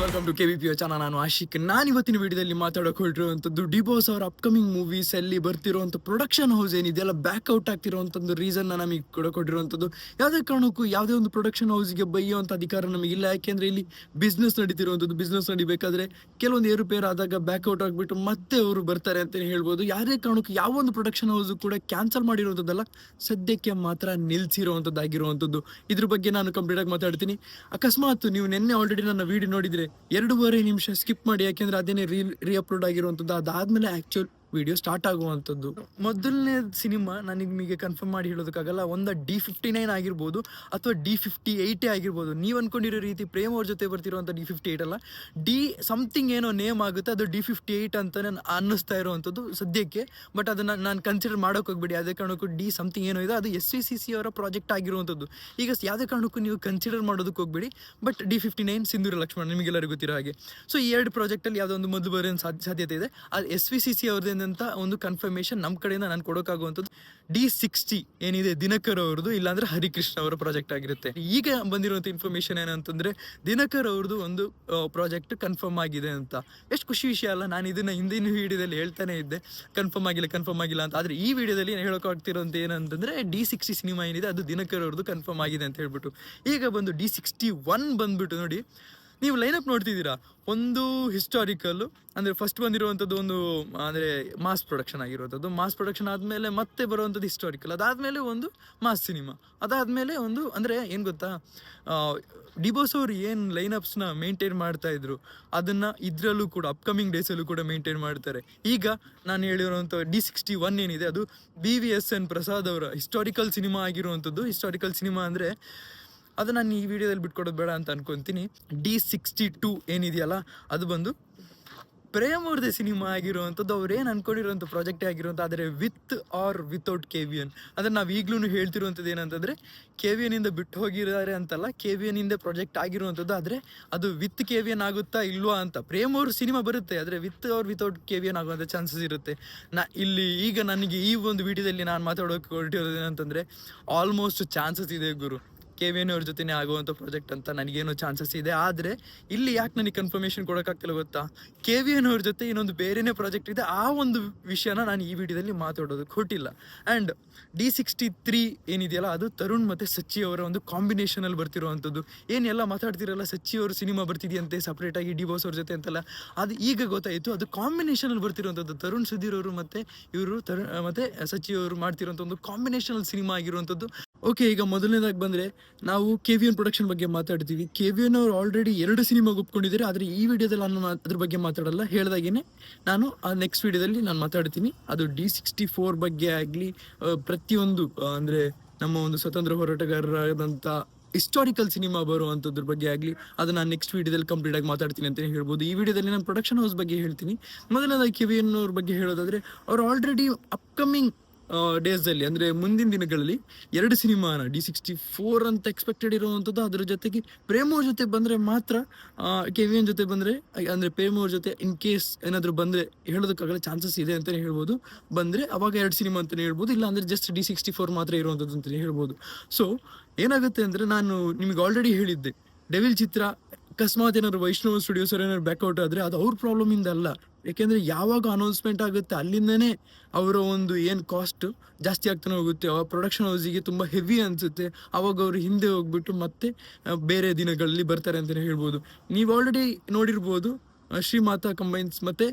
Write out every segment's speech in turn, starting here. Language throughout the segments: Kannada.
Welcome to K V P channel ನಾನು ಆಶಿಕ್. ನಾನು ಇವತ್ತಿನ ವಿಡಿಯೋದಲ್ಲಿ ಮಾತಾಡೋಕೆ ಹೊರಟಿರುವಂಥದ್ದು ಡಿಬೋಸ್ ಅವರ ಅಪ್ಕಮಿಂಗ್ ಮೂವೀಸ್ ಅಲ್ಲಿ ಬರ್ತಿರುವಂಥ ಪ್ರೊಡಕ್ಷನ್ ಹೌಸ್ ಏನಿದೆಯಲ್ಲ ಬ್ಯಾಕ್ ಔಟ್ ಆಗ್ತಿರುವಂಥದ್ದು ರೀಸನ್ ನಮಗೆ ಕೊಡಕೊಟ್ಟಿರುವಂಥದ್ದು ಯಾವುದೇ ಕಾರಣಕ್ಕೂ ಯಾವುದೇ ಒಂದು ಪ್ರೊಡಕ್ಷನ್ ಹೌಸ್ಗೆ ಬೈಯುವಂಥ ಅಧಿಕಾರ ನಮಗಿಲ್ಲ ಯಾಕೆಂದ್ರೆ ಇಲ್ಲಿ ಬಿಸ್ನೆಸ್ ನಡೀತಿರುವಂಥದ್ದು ಬಿಸ್ನೆಸ್ ನಡಿಬೇಕಾದ್ರೆ ಕೆಲವೊಂದು ಏರುಪೇರು ಆದಾಗ ಬ್ಯಾಕ್ ಔಟ್ ಆಗಿಬಿಟ್ಟು ಮತ್ತೆ ಅವರು ಬರ್ತಾರೆ ಅಂತಲೇ ಹೇಳ್ಬೋದು. ಯಾರೇ ಕಾರಣಕ್ಕೂ ಯಾವ ಒಂದು ಪ್ರೊಡಕ್ಷನ್ ಹೌಸ್ ಕೂಡ ಕ್ಯಾನ್ಸಲ್ ಮಾಡಿರುವಂಥದ್ದಲ್ಲ, ಸದ್ಯಕ್ಕೆ ಮಾತ್ರ ನಿಲ್ಸಿರುವಂಥದ್ದಾಗಿರುವಂಥದ್ದು. ಇದ್ರ ಬಗ್ಗೆ ನಾನು ಕಂಪ್ಲೀಟ್ ಆಗಿ ಮಾತಾಡ್ತೀನಿ. ಅಕಸ್ಮಾತ್ ನೀವು ನಿನ್ನೆ ಆಲ್ರೆಡಿ ನನ್ನ ವಿಡಿಯೋ ನೋಡಿದ್ರೆ ಎರಡೂವರೆ ನಿಮಿಷ ಸ್ಕಿಪ್ ಮಾಡಿ ಯಾಕೆಂದ್ರೆ ಅದೇನೇ ರೀ ರೀ ಅಪ್ಲೋಡ್ ಆಗಿರುವಂಥದ್ದು ಅದಾದ್ಮೇಲೆ ಆಕ್ಚುಲ್ ವಿಡಿಯೋ ಸ್ಟಾರ್ಟ್ ಆಗುವಂಥದ್ದು. ಮೊದಲನೇ ಸಿನಿಮಾ ನಾನು ನಿಮಗೆ ಕನ್ಫರ್ಮ್ ಮಾಡಿ ಹೇಳೋದಕ್ಕಾಗಲ್ಲ, ಒಂದು ಡಿ ಫಿಫ್ಟಿ ನೈನ್ ಆಗಿರ್ಬೋದು ಅಥವಾ ಡಿ ಫಿಫ್ಟಿ ಏಯ್ಟೇ ಆಗಿರ್ಬೋದು. ನೀವು ಅಂದ್ಕೊಂಡಿರೋ ರೀತಿ ಪ್ರೇಮ್ ಅವ್ರ ಜೊತೆ ಬರ್ತಿರುವಂಥ ಡಿ ಫಿಫ್ಟಿ ಏಯ್ಟ್ ಅಲ್ಲ. ಡಿ ಸಮಥಿಂಗ್ ಏನೋ ನೇಮ್ ಆಗುತ್ತೆ, ಅದು ಡಿ ಫಿಫ್ಟಿ ಏಯ್ಟ್ ಅಂತ ನಾನು ಅನ್ನಿಸ್ತಾ ಇರುವಂಥದ್ದು ಸದ್ಯಕ್ಕೆ. ಬಟ್ ಅದನ್ನು ನಾನು ಕನ್ಸಿಡರ್ ಮಾಡೋಕೆ ಹೋಗ್ಬೇಡಿ. ಯಾವುದೇ ಕಾರಣಕ್ಕೂ ಡಿ ಸಮಥಿಂಗ್ ಏನೋ ಇದೆ, ಅದು ಎಸ್ ಸಿ ಸಿ ಸಿ ಅವರ ಪ್ರಾಜೆಕ್ಟ್ ಆಗಿರುವಂಥದ್ದು. ಈಗ ಯಾವುದೇ ಕಾರಣಕ್ಕೂ ನೀವು ಕನ್ಸಿಡರ್ ಮಾಡೋದಕ್ಕೆ ಹೋಗ್ಬೇಡಿ. But D fifty nine Sindhura Lakshmana, ನಿಮಗೆಲ್ಲರಿಗೂ ಗೊತ್ತಿರೋ ಹಾಗೆ. ಸೊ ಈ ಎರಡು ಪ್ರಾಜೆಕ್ಟಲ್ಲಿ ಯಾವುದೋ ಒಂದು ಮೊದಲು ಬರೋ ಸಾಧ್ಯ, ಸಾಧ್ಯತೆ ಇದೆ. ಅದು ಎಸ್ ವಿ ಸಿ ಸಿ ಅವ್ರದ್ದೇನಂತ ಒಂದು ಕನ್ಫರ್ಮೇಷನ್ ನಮ್ಮ ಕಡೆಯಿಂದ ನಾನು ಕೊಡೋಕ್ಕಾಗುವಂಥದ್ದು ಡಿ ಸಿಕ್ಸ್ಟಿ ಏನಿದೆ ದಿನಕರ್ ಅವ್ರದ್ದು, ಇಲ್ಲಾಂದ್ರೆ ಹರಿಕೃಷ್ಣ ಅವರ ಪ್ರಾಜೆಕ್ಟ್ ಆಗಿರುತ್ತೆ. ಈಗ ಬಂದಿರುವಂಥ ಇನ್ಫಾರ್ಮೇಷನ್ ಏನಂತಂದ್ರೆ ದಿನಕರ್ ಅವ್ರದ್ದು ಒಂದು ಪ್ರಾಜೆಕ್ಟ್ ಕನ್ಫರ್ಮ್ ಆಗಿದೆ ಅಂತ. ಎಷ್ಟು ಖುಷಿ ವಿಷಯ ಅಲ್ಲ, ನಾನು ಇದನ್ನ ಹಿಂದಿನ ವಿಡಿಯೋದಲ್ಲಿ ಹೇಳ್ತಾನೆ ಇದ್ದೆ. ಕನ್ಫರ್ಮ್ ಆಗಿಲ್ಲ ಕನ್ಫರ್ಮ್ ಆಗಿಲ್ಲ ಅಂತ. ಆದರೆ ಈ ವಿಡಿಯೋದಲ್ಲಿ ಹೇಳೋಕ್ಕಾಗ್ತಿರೋಂಥ ಏನಂತಂದ್ರೆ ಡಿ ಸಿಕ್ಸ್ಟಿ ಸಿನಿಮಾ ಏನಿದೆ, ಅದು ದಿನಕರ್ ಅವ್ರದ್ದು ಕನ್ಫರ್ಮ್ ಆಗಿದೆ ಅಂತ ಹೇಳ್ಬಿಟ್ಟು. ಈಗ ಬಂದು ಡಿ ಸಿಕ್ಸ್ಟಿ ಒನ್ ಬಂದ್ಬಿಟ್ಟು ನೋಡಿ ನೀವು ಲೈನಪ್ ನೋಡ್ತಿದ್ದೀರಾ? ಒಂದು ಹಿಸ್ಟಾರಿಕಲ್ ಅಂದರೆ ಫಸ್ಟ್ ಬಂದಿರುವಂಥದ್ದು ಒಂದು, ಅಂದರೆ ಮಾಸ್ ಪ್ರೊಡಕ್ಷನ್ ಆಗಿರುವಂಥದ್ದು. ಮಾಸ್ ಪ್ರೊಡಕ್ಷನ್ ಆದಮೇಲೆ ಮತ್ತೆ ಬರುವಂಥದ್ದು ಹಿಸ್ಟಾರಿಕಲ್ ಅದಾದಮೇಲೆ ಒಂದು ಮಾಸ್ ಸಿನಿಮಾ ಅದಾದಮೇಲೆ ಒಂದು, ಅಂದರೆ ಏನು ಗೊತ್ತಾ? ಡಿಬೋಸ್ ಅವರು ಏನು ಲೈನಪ್ಸ್ನ ಮೇಂಟೈನ್ ಮಾಡ್ತಾ ಇದ್ರು, ಅದನ್ನು ಇದರಲ್ಲೂ ಕೂಡ ಅಪ್ಕಮಿಂಗ್ ಡೇಸಲ್ಲೂ ಕೂಡ ಮೇಂಟೈನ್ ಮಾಡ್ತಾರೆ. ಈಗ ನಾನು ಹೇಳಿರುವಂಥ ಡಿ ಸಿಕ್ಸ್ಟಿ ಒನ್ ಏನಿದೆ, ಅದು B V S N Prasad ಅವರ ಹಿಸ್ಟಾರಿಕಲ್ ಸಿನಿಮಾ ಆಗಿರುವಂಥದ್ದು. ಹಿಸ್ಟಾರಿಕಲ್ ಸಿನಿಮಾ ಅಂದರೆ ಅದು ನಾನು ಈ ವಿಡಿಯೋದಲ್ಲಿ ಬಿಟ್ಕೊಡೋದು ಬೇಡ ಅಂತ ಅನ್ಕೊಂತೀನಿ. ಡಿ ಸಿಕ್ಸ್ಟಿ ಟೂ ಏನಿದೆಯಲ್ಲ, ಅದು ಬಂದು ಪ್ರೇಮ್ ಅವ್ರದ್ದೇ ಸಿನಿಮಾ ಆಗಿರುವಂಥದ್ದು ಅವ್ರೇನು ಅನ್ಕೊಂಡಿರುವಂಥ ಪ್ರಾಜೆಕ್ಟೇ ಆಗಿರುವಂಥ, ಆದರೆ with R without K V N. ಅದನ್ನು ನಾವು ಈಗಲೂ ಹೇಳ್ತಿರುವಂಥದ್ದು ಏನಂತಂದರೆ, ಕೆ ವಿ ಎನ್ನಿಂದ ಬಿಟ್ಟು ಹೋಗಿದ್ದಾರೆ ಅಂತಲ್ಲ, ಕೆ ವಿ ಎನ್ನಿಂದ ಪ್ರಾಜೆಕ್ಟ್ ಆಗಿರುವಂಥದ್ದು, ಆದರೆ ಅದು ವಿತ್ ಕೆ ವಿ ಎನ್ ಆಗುತ್ತಾ ಇಲ್ವಾ ಅಂತ. ಪ್ರೇಮ್ ಅವ್ರ ಸಿನಿಮಾ ಬರುತ್ತೆ, ಆದರೆ with R without K V N ಆಗುವಂಥ ಚಾನ್ಸಸ್ ಇರುತ್ತೆ. ನಾ, ಇಲ್ಲಿ ಈಗ ನನಗೆ ಈ ಒಂದು ವಿಡಿಯೋದಲ್ಲಿ ನಾನು ಮಾತಾಡೋಕೆ ಹೊರಟಿರೋದು ಏನಂತಂದರೆ ಆಲ್ಮೋಸ್ಟ್ ಚಾನ್ಸಸ್ ಇದೆ ಗುರು. ಕೆ ವಿ ಎನ್ ಅವ್ರ ಜೊತೆನೇ ಆಗುವಂಥ ಪ್ರಾಜೆಕ್ಟ್ ಅಂತ ನನಗೇನು ಚಾನ್ಸಸ್ ಇದೆ. ಆದರೆ ಇಲ್ಲಿ ಯಾಕೆ ನನಗೆ ಕನ್ಫರ್ಮೇಷನ್ ಕೊಡೋಕ್ಕಾಗ್ತಿಲ್ಲ ಗೊತ್ತಾ? ಕೆ ವಿ ಎನ್ ಅವ್ರ ಜೊತೆ ಇನ್ನೊಂದು ಬೇರೆನೇ ಪ್ರಾಜೆಕ್ಟ್ ಇದೆ. ಆ ಒಂದು ವಿಷಯನ ನಾನು ಈ ವಿಡಿಯೋದಲ್ಲಿ ಮಾತಾಡೋದಕ್ಕೆ ಹೊಟ್ಟಿಲ್ಲ. ಆ್ಯಂಡ್ ಡಿ ಸಿಕ್ಸ್ಟಿ ತ್ರೀ ಏನಿದೆಯಲ್ಲ, ಅದು ತರುಣ್ ಮತ್ತು ಸಚ್ಚಿ ಅವರ ಒಂದು ಕಾಂಬಿನೇಷನಲ್ಲಿ ಬರ್ತಿರುವಂಥದ್ದು. ಏನೆಲ್ಲ ಮಾತಾಡ್ತಿರಲ್ಲ, ಸಚ್ಚಿ ಅವರು ಸಿನಿಮಾ ಬರ್ತಿದೆಯಂತೆ ಸಪ್ರೇಟಾಗಿ ಡಿ ಬಾಸ್ ಅವ್ರ ಜೊತೆ ಅಂತೆಲ್ಲ. ಅದು ಈಗ ಗೊತ್ತಾಯಿತು. ಅದು ಕಾಂಬಿನೇಷನಲ್ಲಿ ಬರ್ತಿರುವಂಥದ್ದು. ತರುಣ್ ಸುಧೀರ್ ಅವರು ಮತ್ತು ಇವರು, ತರುಣ್, ಮತ್ತು ಸಚ್ಚಿ ಅವರು ಮಾಡ್ತಿರೋಂಥ ಒಂದು ಕಾಂಬಿನೇಷನಲ್ ಸಿನಿಮಾ ಆಗಿರುವಂಥದ್ದು. ಓಕೆ ಈಗ ಮೊದಲನೇದಾಗಿ ಬಂದರೆ ನಾವು ಕೆ ವಿ ಎನ್ ಪ್ರೊಡಕ್ಷನ್ ಬಗ್ಗೆ ಮಾತಾಡ್ತೀವಿ. ಕೆ ವಿ ಎನ್ ಅವರು ಆಲ್ರೆಡಿ ಎರಡು ಸಿನಿಮಾಗೆ ಒಪ್ಕೊಂಡಿದ್ದಾರೆ. ಆದರೆ ಈ ವಿಡಿಯೋದಲ್ಲಿ ನಾನು ಅದ್ರ ಬಗ್ಗೆ ಮಾತಾಡಲ್ಲ. ಹೇಳ್ದಾಗೇನೆ ನಾನು ಆ ನೆಕ್ಸ್ಟ್ ವಿಡಿಯೋದಲ್ಲಿ ನಾನು ಮಾತಾಡ್ತೀನಿ. ಅದು ಡಿ ಸಿಕ್ಸ್ಟಿ ಫೋರ್ ಬಗ್ಗೆ ಆಗಲಿ ಪ್ರತಿಯೊಂದು ಅಂದರೆ ನಮ್ಮ ಒಂದು ಸ್ವತಂತ್ರ ಹೋರಾಟಗಾರರಾದಂಥ ಹಿಸ್ಟಾರಿಕಲ್ ಸಿನಿಮಾ ಬರುವಂಥದ್ರ ಬಗ್ಗೆ ಆಗಲಿ ಅದು ನಾನು ನೆಕ್ಸ್ಟ್ ವಿಡಿಯೋದಲ್ಲಿ ಕಂಪ್ಲೀಟ್ ಆಗಿ ಮಾತಾಡ್ತೀನಿ ಅಂತ ಹೇಳ್ಬೋದು. ಈ ವಿಡಿಯೋದಲ್ಲಿ ನಾನು ಪ್ರೊಡಕ್ಷನ್ ಹೌಸ್ ಬಗ್ಗೆ ಹೇಳ್ತೀನಿ. ಮೊದಲನೇದಾಗಿ ಕೆ ವಿ ಎನ್ ಅವ್ರ ಬಗ್ಗೆ ಹೇಳೋದಾದ್ರೆ, ಅವ್ರು ಆಲ್ರೆಡಿ ಅಪ್ಕಮಿಂಗ್ ಡೇಸಲ್ಲಿ ಅಂದರೆ ಮುಂದಿನ ದಿನಗಳಲ್ಲಿ ಎರಡು ಸಿನಿಮಾನ ಡಿ ಸಿಕ್ಸ್ಟಿ ಫೋರ್ ಅಂತ ಎಕ್ಸ್ಪೆಕ್ಟೆಡ್ ಇರುವಂಥದ್ದು. ಅದ್ರ ಜೊತೆಗೆ ಪ್ರೇಮ್ ಜೊತೆ ಬಂದರೆ ಮಾತ್ರ ಕೆ ವಿ ಎನ್ ಜೊತೆ ಬಂದರೆ ಅಂದರೆ ಪ್ರೇಮ್ ಜೊತೆ ಇನ್ ಕೇಸ್ ಏನಾದರೂ ಬಂದರೆ ಹೇಳೋದಕ್ಕಾಗಲ್ಲ ಚಾನ್ಸಸ್ ಇದೆ ಅಂತಲೇ ಹೇಳ್ಬೋದು. ಬಂದರೆ ಅವಾಗ ಎರಡು ಸಿನಿಮಾ ಅಂತಲೇ ಹೇಳ್ಬೋದು. ಇಲ್ಲ ಅಂದರೆ ಜಸ್ಟ್ ಡಿ ಸಿಕ್ಸ್ಟಿ ಫೋರ್ ಮಾತ್ರ ಇರುವಂಥದ್ದು ಅಂತಲೇ ಹೇಳ್ಬೋದು. ಸೊ ಏನಾಗುತ್ತೆ ಅಂದರೆ ನಾನು ನಿಮಗೆ ಆಲ್ರೆಡಿ ಹೇಳಿದ್ದೆ ಡೆವಿಲ್ ಚಿತ್ರ ಅಕಸ್ಮಾತ್ ಏನಾದ್ರು ವೈಷ್ಣವ ಸ್ಟುಡಿಯೋಸ್ ಏನಾದ್ರು ಬ್ಯಾಕ್ಔಟ್ ಆದರೆ ಅದು ಅವ್ರ ಪ್ರಾಬ್ಲಮ್ ಇಂದ ಅಲ್ಲ. ಯಾಕೆಂದರೆ ಯಾವಾಗ ಅನೌನ್ಸ್ಮೆಂಟ್ ಆಗುತ್ತೆ ಅಲ್ಲಿಂದನೇ ಅವರ ಒಂದು ಏನು ಕಾಸ್ಟ್ ಜಾಸ್ತಿ ಆಗ್ತಾನೆ ಹೋಗುತ್ತೆ. ಆ ಪ್ರೊಡಕ್ಷನ್ ಹೌಸಿಗೆ ತುಂಬ ಹೆವಿ ಅನಿಸುತ್ತೆ. ಅವಾಗ ಅವರು ಹಿಂದೆ ಹೋಗ್ಬಿಟ್ಟು ಮತ್ತೆ ಬೇರೆ ದಿನಗಳಲ್ಲಿ ಬರ್ತಾರೆ ಅಂತಲೇ ಹೇಳ್ಬೋದು. ನೀವು ಆಲ್ರೆಡಿ ನೋಡಿರ್ಬೋದು ಶ್ರೀ ಶ್ರೀಮಾತಾ ಕಂಬೈನ್ಸ್ ಮತ್ತು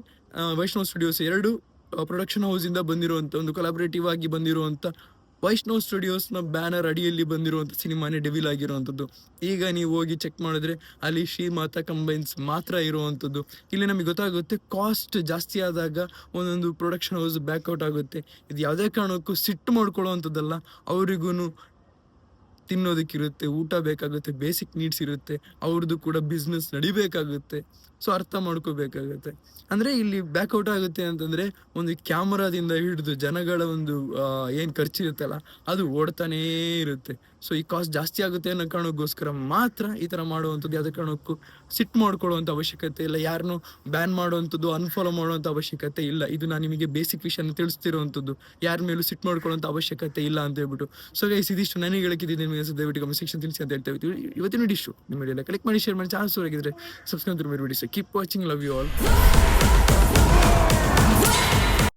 ವೈಷ್ಣವ್ ಸ್ಟುಡಿಯೋಸ್ ಎರಡು ಪ್ರೊಡಕ್ಷನ್ ಹೌಸಿಂದ ಬಂದಿರುವಂಥ ಒಂದು ಕೊಲಾಬ್ರೇಟಿವ್ ಆಗಿ ಬಂದಿರುವಂಥ ವೈಷ್ಣವ್ ಸ್ಟುಡಿಯೋಸ್ನ ಬ್ಯಾನರ್ ಅಡಿಯಲ್ಲಿ ಬಂದಿರುವಂಥ ಸಿನಿಮಾನೇ ಡೆವಿಲ್ ಆಗಿರುವಂಥದ್ದು. ಈಗ ನೀವು ಹೋಗಿ ಚೆಕ್ ಮಾಡಿದ್ರೆ ಅಲ್ಲಿ ಶ್ರೀ ಮಾತಾ ಕಂಬೈನ್ಸ್ ಮಾತ್ರ ಇರುವಂಥದ್ದು. ಇಲ್ಲಿ ನಮಗೆ ಗೊತ್ತಾಗುತ್ತೆ ಕಾಸ್ಟ್ ಜಾಸ್ತಿ ಆದಾಗ ಒಂದೊಂದು ಪ್ರೊಡಕ್ಷನ್ ಹೌಸ್ ಬ್ಯಾಕ್ಔಟ್ ಆಗುತ್ತೆ. ಇದು ಯಾವುದೇ ಕಾರಣಕ್ಕೂ ಸಿಟ್ಟು ಮಾಡ್ಕೊಳ್ಳೋವಂಥದ್ದಲ್ಲ. ಅವರಿಗೂ ತಿನ್ನೋದಕ್ಕಿರುತ್ತೆ ಊಟ ಬೇಕಾಗುತ್ತೆ ಬೇಸಿಕ್ ನೀಡ್ಸ್ ಇರುತ್ತೆ, ಅವ್ರದ್ದು ಕೂಡ ಬಿಸ್ನೆಸ್ ನಡಿಬೇಕಾಗುತ್ತೆ. ಸೊ ಅರ್ಥ ಮಾಡ್ಕೋಬೇಕಾಗುತ್ತೆ. ಅಂದರೆ ಇಲ್ಲಿ ಬ್ಯಾಕ್ಔಟ್ ಆಗುತ್ತೆ ಅಂತಂದರೆ ಒಂದು ಕ್ಯಾಮರಾದಿಂದ ಹಿಡಿದು ಜನಗಳ ಒಂದು ಏನು ಖರ್ಚಿರುತ್ತಲ್ಲ, ಅದು ಓಡ್ತಾನೇ ಇರುತ್ತೆ. ಸೊ ಈ ಕಾಸ್ಟ್ ಜಾಸ್ತಿ ಆಗುತ್ತೆ ಅನ್ನೋ ಕಾರಣಕ್ಕೋಸ್ಕರ ಮಾತ್ರ ಈ ಥರ ಮಾಡುವಂಥದ್ದು ಯಾವುದೇ ಕಾರಣಕ್ಕೂ ಸಿಟ್ ಮಾಡ್ಕೊಳ್ಳುವಂಥ ಅವಶ್ಯಕತೆ ಇಲ್ಲ. ಯಾರನ್ನೂ ಬ್ಯಾನ್ ಮಾಡುವಂಥದ್ದು ಅನ್ಫಾಲೋ ಮಾಡುವಂಥ ಅವಶ್ಯಕತೆ ಇಲ್ಲ. ಇದು ನಾನು ನಿಮಗೆ ಬೇಸಿಕ್ ವಿಷಯನ ತಿಳಿಸ್ತಿರುವಂಥದ್ದು. ಯಾರ ಮೇಲೂ ಸಿಟ್ ಮಾಡ್ಕೊಳ್ಳೋಂಥ ಅವಶ್ಯಕತೆ ಇಲ್ಲ ಅಂತ ಹೇಳ್ಬಿಟ್ಟು. ಸೊ ಗೈಸ್ ಇದಿಷ್ಟು ನನಗೆ ಹೇಳಕ್ಕಿದ್ದೀನಿ ಮೂವಿ ಅನ್ಸುತ್ತೆ ದಯವಿಟ್ಟು ಕಮೆಂಟ್ ಸೆಕ್ಷನ್ ತಿಳಿಸಿ ಅಂತ ಹೇಳ್ತಾ ಇರ್ತೀವಿ. ಇವತ್ತಿನ ಡಿಶು ನಿಮ್ಮ ವಿಡಿಯೋ ಕ್ಲಿಕ್ ಮಾಡಿ ಶೇರ್ ಮಾಡಿ ಚಾನ್ಸ್ ಆಗಿದ್ರೆ ಸಬ್ಸ್ಕ್ರೈಬ್ ಮಾಡಿ sir keep watching love you all